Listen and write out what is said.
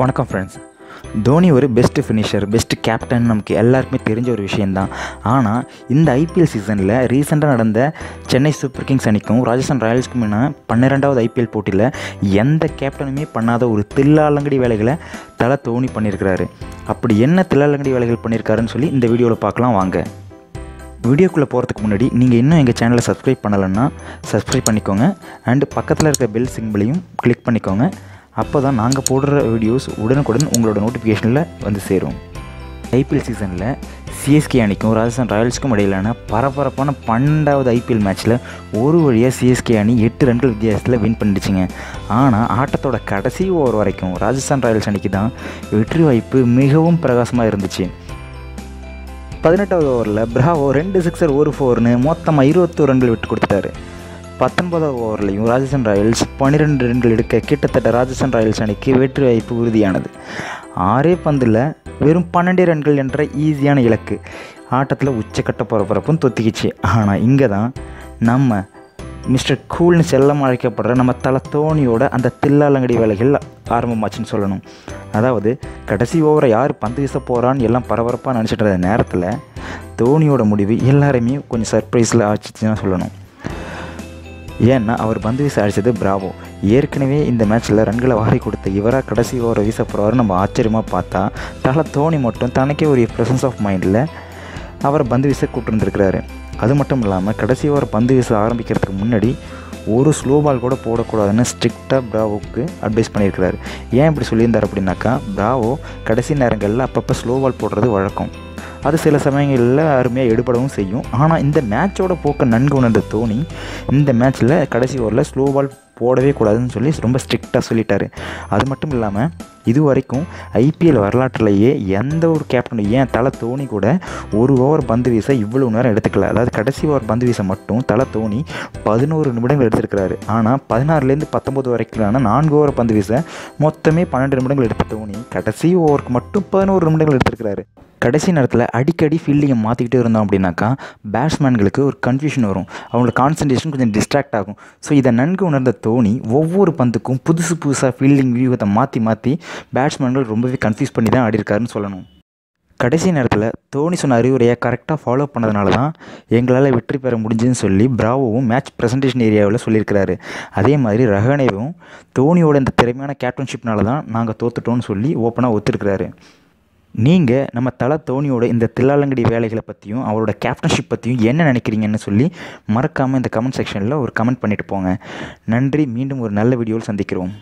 வணக்கம் ஃப்ரெண்ட்ஸ் தோனி ஒரு best finisher best captain நமக்கு எல்லாருக்குமே தெரிஞ்ச ஒரு விஷயந்தான் ஆனால் இந்த ஐபிஎல் சீசனில் ரீசெண்டாக நடந்த சென்னை சூப்பர் கிங்ஸ் அணிக்கும் ராஜஸ்தான் ராயல்ஸ்க்கும் பன்னிரெண்டாவது ஐபிஎல் போட்டியில் எந்த கேப்டனுமே பண்ணாத ஒரு தில்லாலங்கடி வேலைகளை தலை தோனி பண்ணியிருக்கிறாரு. அப்படி என்ன தில்லாலங்கடி வேலைகள் பண்ணியிருக்காருன்னு சொல்லி இந்த வீடியோவில் பார்க்கலாம் வாங்க. வீடியோக்குள்ளே போகிறதுக்கு முன்னாடி நீங்கள் இன்னும் எங்கள் சேனலை சப்ஸ்கிரைப் பண்ணலைன்னா சப்ஸ்கிரைப் பண்ணிக்கோங்க. அண்டு பக்கத்தில் இருக்க பெல் சிம்பிளையும் கிளிக் பண்ணிக்கோங்க. அப்போ தான் நாங்கள் போடுற வீடியோஸ் உடனுக்குடன் உங்களோட நோட்டிஃபிகேஷனில் வந்து சேரும். ஐபிஎல் சீசனில் சிஎஸ்கே அணிக்கும் ராஜஸ்தான் ராயல்ஸுக்கும் இடையிலான பரபரப்பான பன்னெண்டாவது ஐபிஎல் மேட்ச்சில் ஒரு வழியாக சிஎஸ்கே அணி எட்டு ரன்கள் வித்தியாசத்தில் வின் பண்ணிடுச்சுங்க. ஆனால் ஆட்டத்தோட கடைசி ஓவர் வரைக்கும் ராஜஸ்தான் ராயல்ஸ் அணிக்கு தான் வெற்றி வாய்ப்பு மிகவும் பிரகாசமாக இருந்துச்சு. பதினெட்டாவது ஓவரில் பிராவோ ரெண்டு சிக்ஸர் ஒரு ஃபோர்னு மொத்தமாக இருபத்தோரு ரன்கள் விட்டு கொடுத்துட்டாரு. பத்தொன்பதாவது ஓவர்லையும் ராஜஸ்தான் ராயல்ஸ் பன்னிரெண்டு ரன்கள் எடுக்க கிட்டத்தட்ட ராஜஸ்தான் ராயல்ஸ் அணிக்கு வெற்றி வாய்ப்பு உறுதியானது. ஆறே பந்தில் வெறும் பன்னெண்டு ரன்கள் என்ற ஈஸியான இலக்கு. ஆட்டத்தில் உச்சக்கட்ட பரபரப்பும் தொத்திக்கிச்சு. ஆனால் இங்கே தான் நம்ம மிஸ்டர் கூல்னு செல்லம் அழைக்கப்படுற நம்ம தலை தோனியோட அந்த தில்லாலங்கடி வேலைகள் ஆரம்பமாச்சுன்னு சொல்லணும். அதாவது கடைசி ஓவரை யார் பந்து வீச போகிறான்னு எல்லாம் பரபரப்பாக நினச்சிட்டு இருந்த நேரத்தில் தோனியோட முடிவு எல்லாருமே கொஞ்சம் சர்ப்ரைஸில் ஆச்சுன்னு சொல்லணும். ஏன்னா அவர் பந்து வீச அடித்தது பிராவோ ஏற்கனவே இந்த மேட்ச்சில் ரன்களை வாரி கொடுத்த இவராக கடைசி ஓவரை வீச போகிறவர் நம்ம ஆச்சரியமாக பார்த்தா தலை தோனி மட்டும் தனக்கே ஒரு ப்ரெசன்ஸ் ஆஃப் மைண்டில் அவரை பந்து வீச கூப்பிட்டுருந்துருக்கிறாரு அது மட்டும் இல்லாமல் கடைசி ஓவர் பந்து வீச ஆரம்பிக்கிறதுக்கு முன்னாடி ஒரு ஸ்லோ பால் கூட போடக்கூடாதுன்னு ஸ்ட்ரிக்டாக பிராவோக்கு அட்வைஸ் பண்ணியிருக்கிறாரு. ஏன் இப்படி சொல்லியிருந்தார் அப்படின்னாக்கா பிராவோ கடைசி நேரங்களில் அப்பப்போ ஸ்லோ பால் போடுறது வழக்கம். அது சில சமயங்களில் அருமையாக எடுபடவும் செய்யும். ஆனால் இந்த மேட்சோட போக்க நன்கு உணர்ந்த தோனி இந்த மேட்ச்சில் கடைசி ஓவரில் ஸ்லோ பால் போடவே கூடாதுன்னு சொல்லி ரொம்ப ஸ்ட்ரிக்டாக சொல்லிட்டார். அது மட்டும் இல்லாமல் இது வரைக்கும் ஐபிஎல் வரலாற்றிலேயே எந்த ஒரு கேப்டனும் ஏன் தலை தோனி கூட ஒரு ஓவர் பந்து வீச இவ்வளோ நேரம் எடுத்துக்கல. அதாவது கடைசி ஓவர் பந்து வீச மட்டும் தலை தோனி பதினோரு நிமிடங்கள் எடுத்திருக்கிறாரு. ஆனால் பதினாறுலேருந்து பத்தொம்போது வரைக்கும்லான நான்கு ஓவர் பந்து வீச மொத்தமே பன்னெண்டு நிமிடங்கள் எடுத்த தோனி கடைசி ஓவருக்கு மட்டும் பதினோரு நிமிடங்கள் எடுத்திருக்கிறாரு. கடைசி நேரத்தில் அடிக்கடி ஃபீல்டிங்கை மாற்றிக்கிட்டே இருந்தோம் அப்படின்னாக்கா பேட்ஸ்மேன்களுக்கு ஒரு கன்ஃபியூஷன் வரும். அவங்களோட கான்சன்ட்ரேஷன் கொஞ்சம் டிஸ்ட்ராக்ட் ஆகும். ஸோ இதை நன்கு உணர்ந்த தோனி ஒவ்வொரு பந்துக்கும் புதுசு புதுசாக ஃபீல்டிங் வியூகத்தை மாற்றி மாற்றி பேட்ஸ்மேன்கள் ரொம்பவே கன்ஃபியூஸ் பண்ணி தான் ஆடிருக்காருன்னு சொல்லணும். கடைசி நேரத்தில் தோனி சொன்ன அறிவுரையை கரெக்டாக ஃபாலோ பண்ணதுனால தான் எங்களால் வெற்றி பெற முடிஞ்சுன்னு சொல்லி பிராவோவும் மேட்ச் ப்ரெசன்டேஷன் ஏரியாவில் சொல்லியிருக்கிறாரு. அதே மாதிரி ரஹானேவும் தோனியோட இந்த திறமையான கேப்டன்ஷிப்னால தான் நாங்கள் தோத்துட்டோம்னு சொல்லி ஓப்பனாக ஒத்துருக்கிறாரு. நீங்கள் நம்ம தலை தோனியோட இந்த தில்லாலங்கடி வேலைகளை பற்றியும் அவரோட கேப்டன்ஷிப் பற்றியும் என்ன நினைக்கிறீங்கன்னு சொல்லி மறக்காமல் இந்த கமெண்ட் செக்ஷனில் ஒரு கமெண்ட் பண்ணிட்டு போங்க. நன்றி. மீண்டும் ஒரு நல்ல வீடியோவில் சந்திக்கிறோம்.